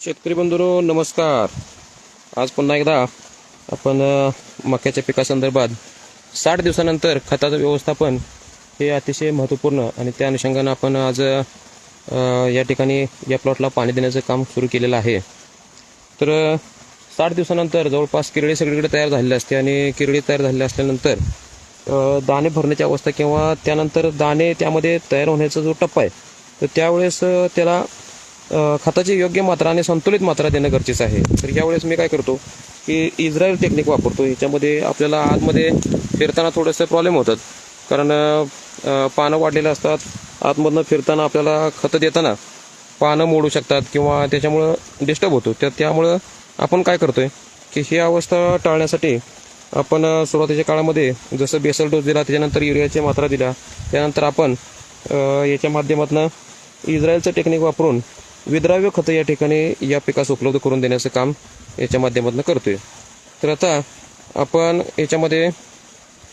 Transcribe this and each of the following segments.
शेतकरी बंधूंनो नमस्कार. आज पुन्हा एकदा आपण मक्याच्या पिकासंदर्भात साठ दिवसानंतर खताचं व्यवस्थापन हे अतिशय महत्त्वपूर्ण आणि त्या अनुषंगानं आपण आज या ठिकाणी या प्लॉटला पाणी देण्याचं काम सुरू केलेलं आहे. तर साठ दिवसानंतर जवळपास किरडी सगळीकडे तयार झालेली असते आणि किरडी तयार झालेली असल्यानंतर दाणे भरण्याची अवस्था किंवा त्यानंतर दाणे त्यामध्ये तयार होण्याचा जो टप्पा आहे तर त्यावेळेस त्याला खताची योग्य मात्रा आणि संतुलित मात्रा देणं गरजेचं आहे. तर यावेळेस मी काय करतो की इस्रायल टेक्निक वापरतो. याच्यामध्ये आपल्याला आतमध्ये फिरताना थोडंसं प्रॉब्लेम होतात. कारण पानं वाढलेलं असतात. आतमधनं फिरताना आपल्याला खतं देताना पानं मोडू शकतात किंवा त्याच्यामुळं डिस्टर्ब होतो. त्या त्यामुळं आपण काय करतोय की ही अवस्था टाळण्यासाठी आपण सुरुवातीच्या काळामध्ये जसं बेसल डोस दिला त्याच्यानंतर युरियाची मात्रा दिल्या त्यानंतर आपण याच्या माध्यमातून इस्रायलचं टेक्निक वापरून विद्राव्य खतं या ठिकाणी या पिकास उपलब्ध करून देण्याचं काम याच्या माध्यमातून करतोय. तर आता आपण याच्यामध्ये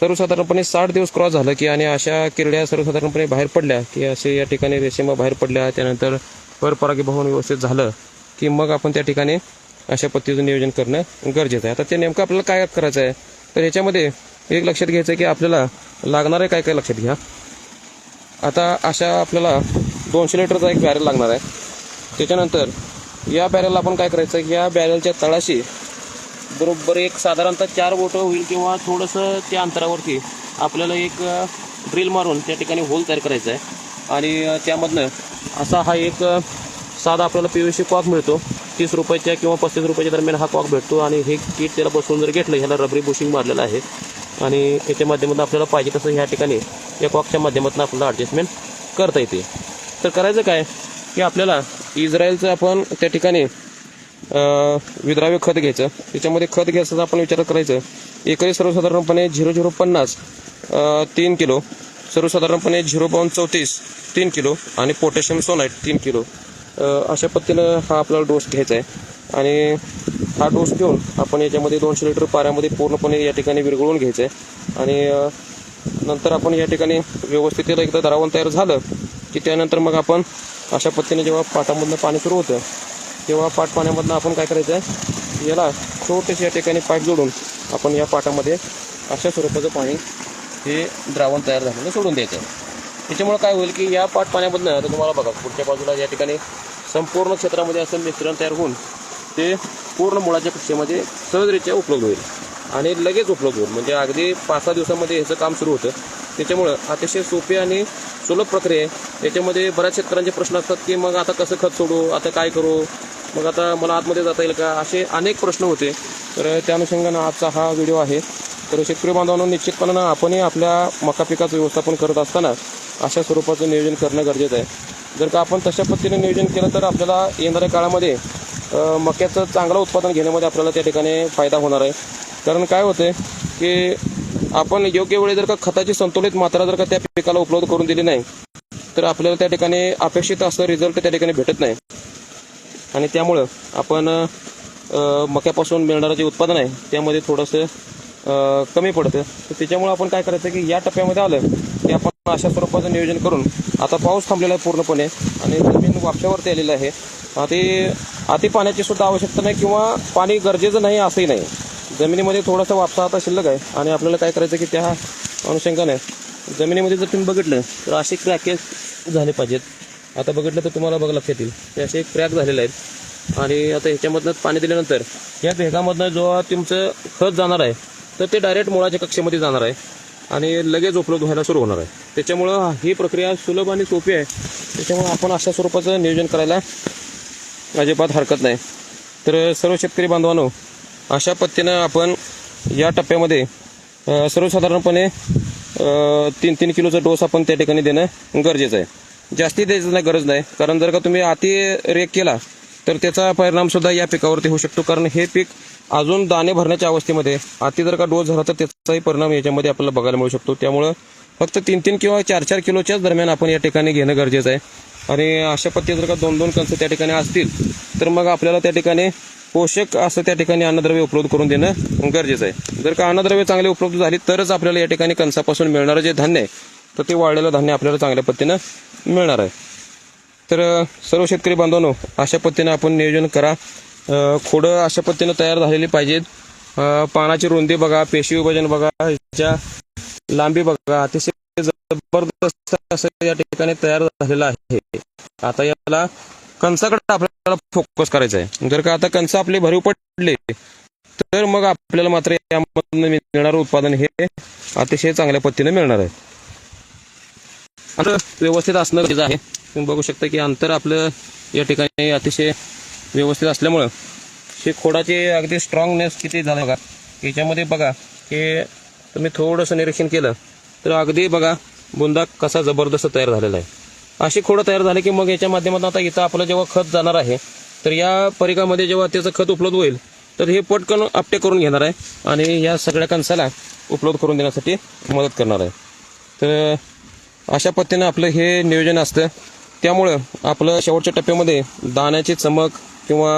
सर्वसाधारणपणे साठ दिवस क्रॉस झालं की आणि अशा किरड्या सर्वसाधारणपणे बाहेर पडल्या की असे या ठिकाणी रेशीमा बाहेर पडल्या त्यानंतर परपरागीभवन व्यवस्थित झालं की मग आपण त्या ठिकाणी अशा पद्धतीचं नियोजन करणं गरजेचं आहे. आता ते नेमकं आपल्याला काय करायचं आहे? तर याच्यामध्ये एक लक्षात घ्यायचं आहे की आपल्याला लागणारे काय काय लक्षात घ्या. आता अशा आपल्याला दोनशे लिटरचा एक बॅरल लागणार आहे. त्याच्यानंतर या बॅरेलला आपण काय करायचं या बॅरलच्या तळाशी बरोबर एक साधारणतः चार बोटं होईल किंवा थोडंसं त्या अंतरावरती आपल्याला एक ड्रिल मारून त्या ठिकाणी होल तयार करायचा आहे. आणि त्यामधनं असा हा एक साधा आपल्याला पी व्ही सी कॉक मिळतो. तीस रुपयाच्या किंवा पस्तीस रुपयाच्या दरम्यान हा कॉक भेटतो आणि हे किट त्याला बसवून जर घेतलं ह्याला रबरी बुशिंग मारलेलं आहे. आणि याच्या माध्यमातून आपल्याला पाहिजे तसं ह्या ठिकाणी या कॉकच्या माध्यमातून आपल्याला ॲडजस्टमेंट करता येते. तर करायचं काय? की आपल्याला इस्रायलचं आपण त्या ठिकाणी विद्राव्य खत घ्यायचं. त्याच्यामध्ये खत घ्यायचं आपण विचार करायचं. एकरी सर्वसाधारणपणे झिरो झिरो पन्नास तीन किलो. सर्वसाधारणपणे झिरो बावन्न चौतीस तीन किलो. आणि पोटॅशियम सोनाईट तीन किलो. अशा पद्धतीनं हा आपल्याला डोस घ्यायचा आहे. आणि हा डोस घेऊन आपण याच्यामध्ये दोनशे लिटर पाऱ्यामध्ये पूर्णपणे या ठिकाणी विरघळून घ्यायचं आहे. आणि नंतर आपण या ठिकाणी व्यवस्थित एकदा दरावून तयार झालं की त्यानंतर मग आपण अशा पद्धतीने जेव्हा पाटामधनं पाणी सुरू होतं तेव्हा पाट पाण्यामधनं आपण काय करायचं आहे याला छोटेसे या ठिकाणी पाईप जोडून आपण या पाटामध्ये अशा स्वरूपाचं पाणी हे द्रावण तयार झालेलं सोडून द्यायचं. त्याच्यामुळे काय होईल की या पाट पाण्यामधनं आता तुम्हाला बघा पुढच्या बाजूला या ठिकाणी संपूर्ण क्षेत्रामध्ये असं मिश्रण तयार होऊन ते पूर्ण मुळाच्या कक्षेमध्ये सहजरित्या उपलब्ध होईल आणि लगेच उपलब्ध होईल. म्हणजे अगदी पाच सहा दिवसामध्ये ह्याचं काम सुरू होतं. त्याच्यामुळं अतिशय सोपी आणि सुलभ प्रक्रिया याच्यामध्ये बऱ्याच शेतकऱ्यांचे प्रश्न असतात की मग आता कसं खत सोडू आता काय करू? मग आता मला आतमध्ये जाता येईल का? असे अनेक प्रश्न होते. तर त्या अनुषंगानं आजचा हा व्हिडिओ आहे. तर शेतकरी बांधवांनो निश्चितपणानं आपणही आपल्या मका पिकाचं व्यवस्थापन करत असताना अशा स्वरूपाचं नियोजन करणं गरजेचं आहे. जर का आपण तशा पद्धतीने नियोजन केलं तर आपल्याला येणाऱ्या काळामध्ये मक्याचं चांगलं उत्पादन घेण्यामध्ये आपल्याला त्या ठिकाणी फायदा होणार आहे. कारण काय होतं की आपण योग्य वेळी जर का खताची संतुलित मात्रा जर का त्या पिकाला उपलब्ध करून दिली नाही तर आपल्याला त्या ठिकाणी अपेक्षित असं रिझल्ट त्या ठिकाणी भेटत नाही. आणि त्यामुळं आपण मक्यापासून मिळणारं जे उत्पादन आहे त्यामध्ये थोडंसं कमी पडतं. तर त्याच्यामुळं आपण काय करायचं की या टप्प्यामध्ये आलं की आपण अशा स्वरूपाचं नियोजन करून आता पाऊस थांबलेला आहे पूर्णपणे आणि जमीन वापशावरती आलेलं आहे. अति अति पाण्याची सुद्धा आवश्यकता नाही किंवा पाणी गरजेचं नाही असंही नाही. जमिनीमध्ये थोडासा वापसा आता शिल्लक आहे आणि आपल्याला काय करायचं की त्या अनुषंगाने जमिनीमध्ये जर तुम्ही बघितलं तर असे क्रॅकेस झाले पाहिजेत. आता बघितलं तर तुम्हाला बघा लक्षात येईल. ते असे क्रॅक झालेले आहेत. आणि आता ह्याच्यामधनं पाणी दिल्यानंतर या भेगामधनं जो तुमचं खत जाणार आहे तर ते डायरेक्ट मुळाच्या कक्षेमध्ये जाणार आहे. आणि लगेच उपलब्ध व्हायला सुरू होणार आहे. त्याच्यामुळं ही प्रक्रिया सुलभ आणि सोपी आहे. त्याच्यामुळं आपण अशा स्वरूपाचं नियोजन करायला अजिबात हरकत नाही. तर सर्व शेतकरी बांधवांनो अशा पद्धतीनं आपण या टप्प्यामध्ये सर्वसाधारणपणे तीन तीन किलोचा डोस आपण त्या ठिकाणी देणं गरजेचं आहे. जास्ती द्यायचं नाही गरज नाही. कारण जर का तुम्ही अति रेक केला तर त्याचा परिणाम सुद्धा या पिकावरती होऊ शकतो. कारण हे पीक अजून दाणे भरण्याच्या अवस्थेमध्ये अति जर का डोस झाला तर त्याचाही परिणाम याच्यामध्ये आपल्याला बघायला मिळू शकतो. त्यामुळं फक्त तीन तीन किंवा चार चार किलोच्याच दरम्यान आपण या ठिकाणी घेणं गरजेचं आहे. आणि अशा पद्धती जर का दोन दोन कंस त्या ठिकाणी असतील तर मग आपल्याला त्या ठिकाणी पोषक असं त्या ठिकाणी अन्नद्रव्य उपलब्ध करून देणं गरजेचं आहे. जर का अन्नद्रव्य चांगले उपलब्ध झाली तरच आपल्याला या ठिकाणी कणसापासून मिळणारं जे धान्य आहे तर ते वाळलेलं धान्य आपल्याला चांगल्या पद्धतीनं मिळणार आहे. तर सर्व शेतकरी बांधवांनो अशा पद्धतीने आपण नियोजन करा. खोडं अशा पद्धतीने तयार झालेली पाहिजेत. पानाची रुंदी बघा पेशी विभाजन बघा ह्याच्या लांबी बघा अतिशय जबरदस्त असं या ठिकाणी तयार झालेलं आहे. आता याला कणसाकडे आपल्याला फोकस करायचा आहे. जर का आता कंस आपले भरीव पडले तर मग आपल्याला मात्र यामधून मिळणारं उत्पादन हे अतिशय चांगल्या पद्धतीने मिळणार आहे. आता व्यवस्थित असणं गरजेचं आहे. तुम्ही बघू शकता की अंतर आपलं या ठिकाणी अतिशय व्यवस्थित असल्यामुळं हे खोडाचे अगदी स्ट्रॉंगनेस किती झालं बघा. याच्यामध्ये बघा हे तुम्ही थोडंसं निरीक्षण केलं तर अगदी बघा बुंदा कसा जबरदस्त तयार झालेला आहे. अशी खोडं तयार झाले की मग याच्या माध्यमातून आता इथं आपलं जेव्हा खत जाणार आहे तर या परिकामध्ये जेव्हा त्याचं खत उपलब्ध होईल तर हे पटकन आपटे करून घेणार आहे आणि या सगळ्या कणसाला उपलब्ध करून देण्यासाठी मदत करणार आहे. तर अशा पद्धतीनं आपलं हे नियोजन असतं. त्यामुळं आपलं शेवटच्या टप्प्यामध्ये दाण्याची चमक किंवा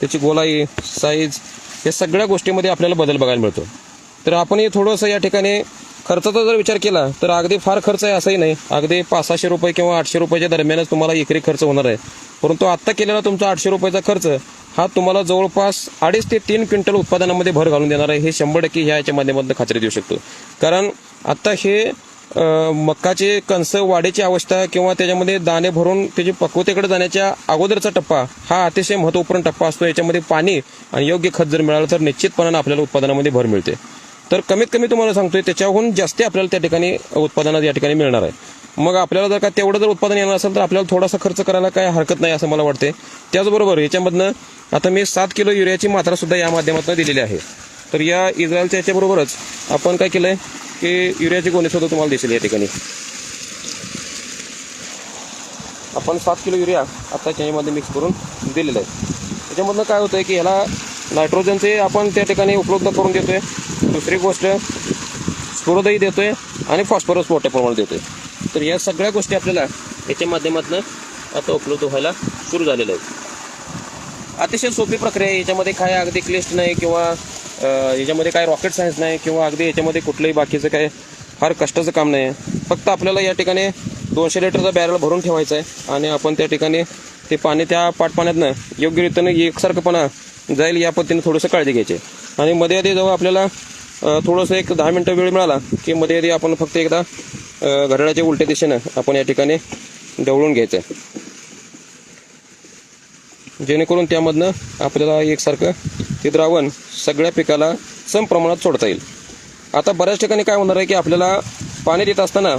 त्याची गोलाई साईज या सगळ्या गोष्टीमध्ये आपल्याला बदल बघायला मिळतो. तर आपणही थोडंसं या ठिकाणी खर्चाचा जर विचार केला तर अगदी फार खर्च आहे असंही नाही. अगदी पाच सहाशे रुपये किंवा आठशे रुपयाच्या दरम्यानच तुम्हाला एकरी खर्च होणार आहे. परंतु आत्ता केलेला तुमचा आठशे रुपयाचा खर्च हा तुम्हाला जवळपास अडीच ते तीन क्विंटल उत्पादनामध्ये भर घालून देणार आहे. हे शंभर टक्के ह्या याच्या माध्यमातून खात्री देऊ शकतो. कारण आत्ता हे मक्काचे कणस वाढीची अवस्था किंवा त्याच्यामध्ये दाणे भरून त्याची पक्वतेकडे जाण्याच्या अगोदरचा टप्पा हा अतिशय महत्त्वपूर्ण टप्पा असतो. याच्यामध्ये पाणी आणि योग्य खत जर मिळालं तर निश्चितपणानं आपल्याला उत्पादनामध्ये भर मिळते. तर कमीत कमी तुम्हाला सांगतोय त्याच्याहून जास्त आपल्याला त्या ठिकाणी उत्पादनात या ठिकाणी मिळणार आहे. मग आपल्याला जर का तेवढं जर उत्पादन येणार असेल तर आपल्याला थोडासा खर्च करायला काय हरकत नाही असं मला वाटते त्याचबरोबर याच्यामधनं आता मी सात किलो युरियाची मात्रा सुद्धा या माध्यमातून दिलेली आहे. तर या इस्रायलच्या याच्याबरोबरच आपण काय केलंय की युरियाची गोणी सुद्धा तुम्हाला दिसेल या ठिकाणी. आपण सात किलो युरिया आता त्याच्यामध्ये मिक्स करून दिलेलं आहे. त्याच्यामधनं काय होतंय की ह्याला नायट्रोजनचे आपण त्या ठिकाणी उपलब्ध करून देतोय. दुसरी गोष्ट स्फुरदही देतोय आणि फॉस्फरस मोठ्या प्रमाणात देतोय. तर या सगळ्या गोष्टी आपल्याला याच्या माध्यमातून आता उपलब्ध व्हायला सुरू झालेलं आहे. अतिशय सोपी प्रक्रिया आहे. याच्यामध्ये काय अगदी क्लिष्ट नाही किंवा याच्यामध्ये काय रॉकेट सायन्स नाही किंवा अगदी याच्यामध्ये कुठलंही बाकीचं काय फार कष्टाचं काम नाही. आहे फक्त आपल्याला या ठिकाणी दोनशे लिटरचा बॅरल भरून ठेवायचा आहे आणि आपण त्या ठिकाणी ते पाणी त्या पाटपाण्यातनं योग्य रीतीनं एकसारखंपणा जाईल या पद्धतीने थोडंसं काळजी घ्यायची आणि मध्ये आधी जेव्हा आपल्याला थोडंसं एक दहा मिनटं वेळ मिळाला की मध्ये आधी आपण फक्त एकदा घड्याळाच्या उलट्या दिशेनं आपण या ठिकाणी ढवळून घ्यायचं आहे. जेणेकरून त्यामधनं आपल्याला एकसारखं ते द्रावण सगळ्या पिकाला सम प्रमाणात सोडता येईल. आता बऱ्याच ठिकाणी काय होणार आहे की आपल्याला पाणी देत असताना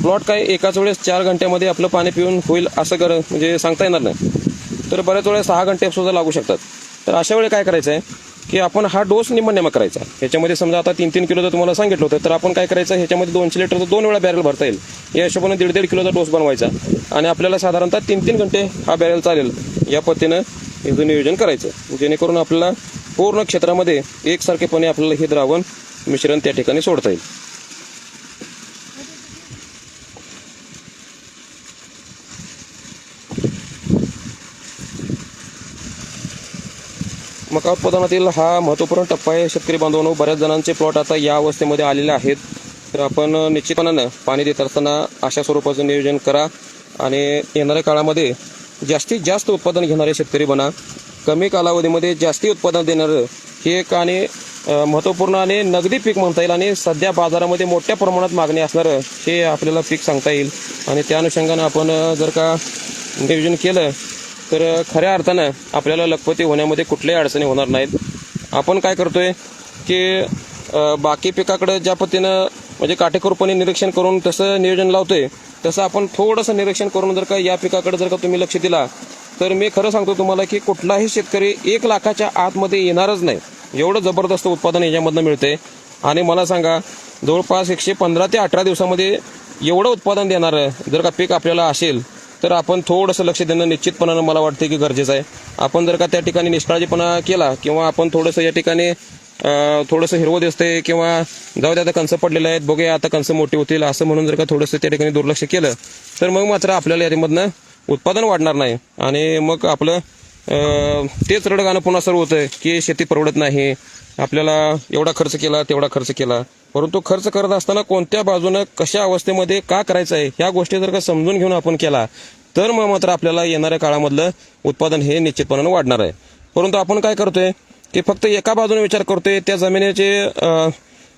प्लॉट काय एकाच वेळेस चार घंट्यामध्ये आपलं पाणी पिऊन होईल असं कर म्हणजे सांगता येणार नाही. तर बऱ्याच वेळेस सहा घंटे सुद्धा लागू शकतात. तर अशा वेळी काय करायचं आहे की आपण हा डोस निम्मा करायचा. ह्याच्यामध्ये समजा आता तीन तीन किलो जर तुम्हाला सांगितलं होतं तर आपण काय करायचं ह्याच्यामध्ये दोनशे लिटरचं दोन वेळा बॅरल भरता येईल. या हिशोबाने दीड दीड किलोचा डोस बनवायचा. आणि आपल्याला साधारणतः तीन तीन घंटे हा बॅरल चालेल. या पद्धतीनं याचं नियोजन करायचं. जेणेकरून आपल्याला पूर्ण क्षेत्रामध्ये एकसारखेपणे आपल्याला हे द्रावण मिश्रण त्या ठिकाणी सोडता येईल. मका उत्पादनातील हा महत्त्वपूर्ण टप्पा आहे. शेतकरी बांधवांनो बऱ्याच जणांचे प्लॉट आता या अवस्थेमध्ये आलेले आहेत. तर आपण निश्चितपणानं पाणी देत असताना अशा स्वरूपाचं नियोजन करा आणि येणाऱ्या काळामध्ये जास्तीत जास्त उत्पादन घेणारे शेतकरी बना. कमी कालावधीमध्ये जास्ती उत्पादन देणारं हे एक आणि महत्त्वपूर्ण आणि नगदी पीक म्हणता येईल आणि सध्या बाजारामध्ये मोठ्या प्रमाणात मागणी असणारं हे आपल्याला पीक सांगता येईल. आणि त्या अनुषंगानं आपण जर का नियोजन केलं तर खऱ्या अर्थानं आपल्याला लखपती होण्यामध्ये कुठल्याही अडचणी होणार नाहीत. आपण काय करतोय की बाकी पिकाकडं ज्या पद्धतीनं म्हणजे काटेकोरपणे निरीक्षण करून तसं नियोजन लावतोय तसं आपण थोडंसं निरीक्षण करून जर का या पिकाकडे जर का तुम्ही लक्ष दिला तर मी खरं सांगतो तुम्हाला की कुठलाही शेतकरी एक लाखाच्या आतमध्ये येणारच नाही. एवढं जबरदस्त उत्पादन याच्यामधनं मिळते आणि मला सांगा जवळपास एकशे पंधरा ते अठरा दिवसामध्ये एवढं उत्पादन देणारं जर का पीक आपल्याला असेल तर आपण थोडंसं लक्ष देणं निश्चितपणानं मला वाटते की गरजेचं आहे. आपण जर का त्या ठिकाणी निष्काळजीपणा केला किंवा आपण थोडंसं या ठिकाणी थोडंसं हिरवं दिसतंय किंवा जाऊ दे आता कंस पडलेले आहेत बघूया आता कंस मोठी होतील असं म्हणून जर का थोडंसं त्या ठिकाणी दुर्लक्ष केलं तर मग मात्र आपल्याला याच्यामधनं उत्पादन वाढणार नाही. आणि मग आपलं तेच रडगाणं पुन्हा सर्व होतं की शेती परवडत नाही आपल्याला एवढा खर्च केला तेवढा खर्च केला. परंतु खर्च करत असताना कोणत्या बाजूनं कशा अवस्थेमध्ये का करायचं आहे ह्या गोष्टी जर का समजून घेऊन आपण केला तर मग मात्र आपल्याला येणाऱ्या काळामधलं उत्पादन हे निश्चितपणानं वाढणार आहे. परंतु आपण काय करतोय की फक्त एका बाजूने विचार करतोय त्या जमिनीचे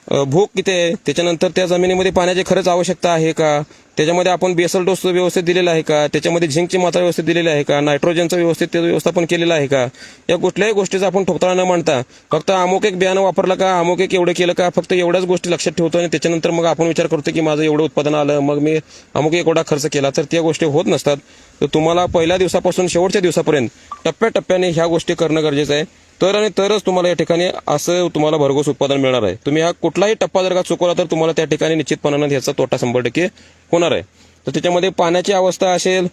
भोग भूक किती आहे त्याच्यानंतर त्या जमिनीमध्ये पाण्याची खरंच आवश्यकता आहे का? त्याच्यामध्ये आपण बेसल डोस व्यवस्थित दिलेला आहे का? त्याच्यामध्ये झिंकची मात्रा व्यवस्थित दिलेली आहे का? नायट्रोजनचं व्यवस्थित व्यवस्थापन केलेलं आहे का? या कुठल्याही गोष्टीचा आपण ठोकताळा न मांडता फक्त अमुक एक बियाणं वापरलं का अमुक एक एवढं केलं का फक्त एवढ्याच गोष्टी लक्षात ठेवतो आणि त्याच्यानंतर मग आपण विचार करतो की माझं एवढं उत्पादन आलं मग मी अमुक एक एवढा खर्च केला तर त्या गोष्टी होत नसतात. तर तुम्हाला पहिल्या दिवसापासून शेवटच्या दिवसापर्यंत टप्प्याटप्प्याने ह्या गोष्टी करणं गरजेचं आहे. तर आणि तरच तुम्हाला या ठिकाणी असं तुम्हाला भरघोस उत्पादन मिळणार आहे. तुम्ही हा कुठलाही टप्पा जर का चुकवला तर तुम्हाला त्या ठिकाणी निश्चितपणानं ह्याचा तोटा शंभर टक्के होणार आहे. तर त्याच्यामध्ये पाण्याची अवस्था असेल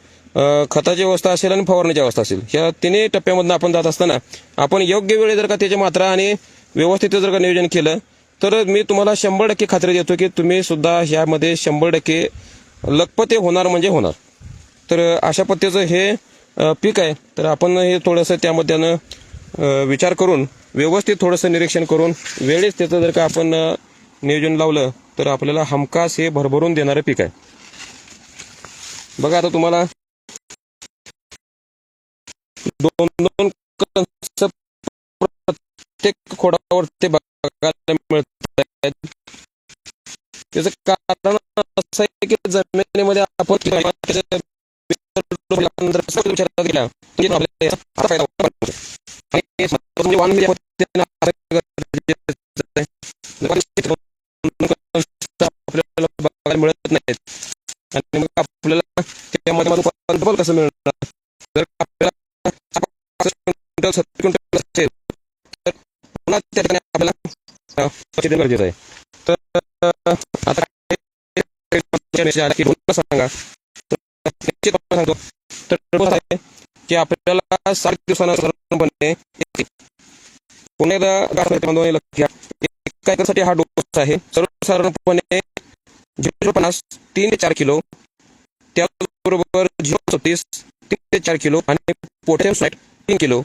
खताची अवस्था असेल आणि फवारणीची अवस्था असेल. ह्या तिन्ही टप्प्यामधून आपण जात असताना आपण योग्य वेळी जर का त्याची मात्रा आणि व्यवस्थित जर का नियोजन केलं तर मी तुम्हाला शंभर टक्के खात्री देतो की तुम्ही सुद्धा ह्यामध्ये शंभर टक्के लखपते होणार म्हणजे होणार. तर अशा पद्धतीचं हे पीक आहे. तर आपण हे थोडंसं त्यामध्ये विचार करून व्यवस्थित थोडंसं निरीक्षण करून वेळेस त्याचं जर का आपण नियोजन लावलं तर आपल्याला हमखास हे भरभरून देणारं पीक आहे. बघा आता तुम्हाला दोन दोन कंस प्रत्येक खोडावर ते बघायला मिळत आहेत त्याचं कारण असं आहे की जमिनीमध्ये आपण त्याच्या नंतर आपल्याला बघायला मिळत नाहीत आणि मग आपल्याला त्या माध्यमातून डबल कसं मिळणार जर आपल्याला सत्तर क्विंटल असेल तर पुन्हा त्या ठिकाणी आपल्याला देणं गरजेचं आहे तर आता सांगा तर सांगतो तर की आपल्याला सात दिवसांना साधारणपणे पुन्हा एकदा लक्ष एका एकरसाठी हा डोस आहे. सर्वसाधारणपणे झिरो पन्नास तीन ते चार किलो त्याचबरोबर झिरो छत्तीस तीन ते चार किलो आणि पोटॅशियम साईट तीन किलो.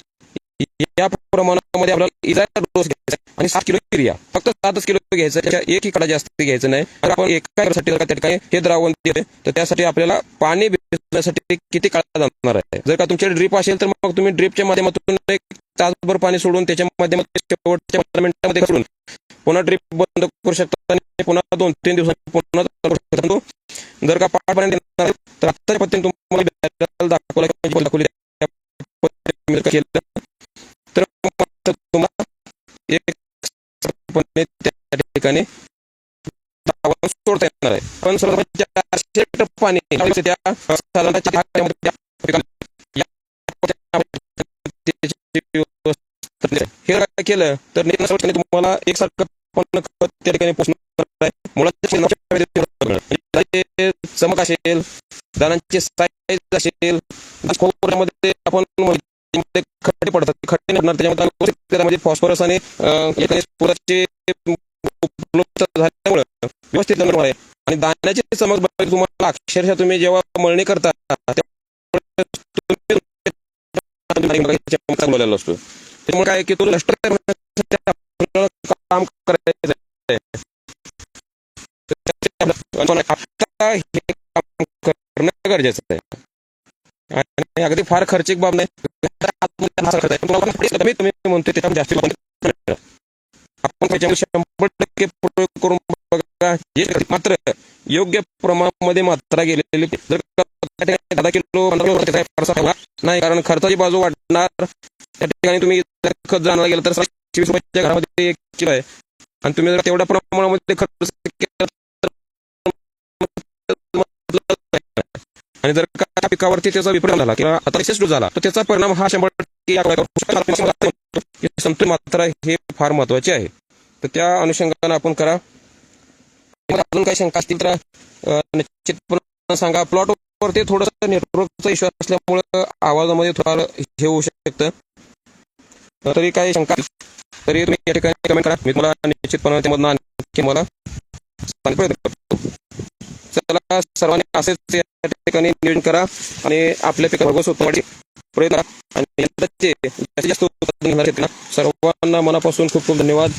या प्रमाणामध्ये आपल्याला इजा डोस घ्यायचा आणि सात किलो युरिया. फक्त सातच किलो घ्यायचं त्याच्या एक कडा जास्त घ्यायचं नाही. तर आपण एका एकरसाठी जर का त्या ठिकाणी हे द्रावण दिले तर त्यासाठी आपल्याला पाणी भिजण्यासाठी किती काळ जाणार आहे? जर का तुमच्याकडे ड्रीप असेल तर मग तुम्ही ड्रीपच्या माध्यमातून एक तासभर पाणी सोडून त्याच्या माध्यमातून शेवटच्या पंधरा मिनिटांमध्ये सोडून पुन्हा ड्रीप बंद करू शकता आणि पुन्हा दोन तीन दिवसांनी पुन्हा करू शकता. जर का पाण्यापर्यंत येणार तर आत्ताच्या पद्धतीने तुम्हाला दाखवला दाखवली तर तुम्हाला एक साधारणपणे त्या ठिकाणी सोडता येणार आहे. पण चारशे लिटर पाणी हे केलं तर तुम्हाला एकसारखं सारखं खत त्या ठिकाणी पोचणार आहे. मुळात चमक असेल दानांची साईज असेल खोऱ्यामध्ये आपण खड्डे पडतात. खड्डे पडणार. त्याच्यामध्ये त्यामध्ये म्हणजे फॉस्फरस आणि अं, झाल्यामुळे व्यवस्थित जमीन आहे आणि दाण्याची समज तुम्हाला अक्षरशः तुम्ही जेव्हा मळणी करता तेव्हा असतो त्यामुळे काय की तो नष्ट काम करायचं हे काम करणं गरजेचं आहे. आणि अगदी फार खर्चिक बाब नाही. आतमध्ये त्याच्यामध्ये जास्त आपण त्याच्यामध्ये शंभर टक्के प्रयोग करून बघा मात्र योग्य प्रमाणामध्ये मात्रा गेलेली जर दहा किलो पंधरा नाही कारण खर्चाची बाजू वाढणार त्या ठिकाणी तुम्ही खत जाणार गेलं तर वीस रुपयाच्या घरामध्ये एक किलो आहे आणि तुम्ही जर तेवढ्या प्रमाणामध्ये खर्च आणि जर का पिकावरती त्याचा विपरीत झाला किंवा आता झाला तर त्याचा परिणाम हा शंभर टक्के या संतुलित मात्रा हे फार महत्त्वाचे आहे. तर त्या अनुषंगाने आपण करा. अजून काही शंका असतील तर निश्चितपणे सांगा. प्लॉट वरती थोडस नेटवर्कचा इश्यू असल्यामुळे आवाजामध्ये थोडं हे होऊ शकतं. तरी काही शंका तरी तुम्ही या ठिकाणी कमेंट करा. मी तुम्हाला निश्चितपणे त्यामधून आणखी मला सांगण्याचा चला सर्वांनी असेच या ठिकाणी नियोजन करा आणि आपल्या पिका भगवत उत्पादनासाठी प्रयत्न आणि जास्तीत जास्त उत्पादन घेणाऱ्या शेतकऱ्यांना सर्वांना मनापासून खूप खूप धन्यवाद.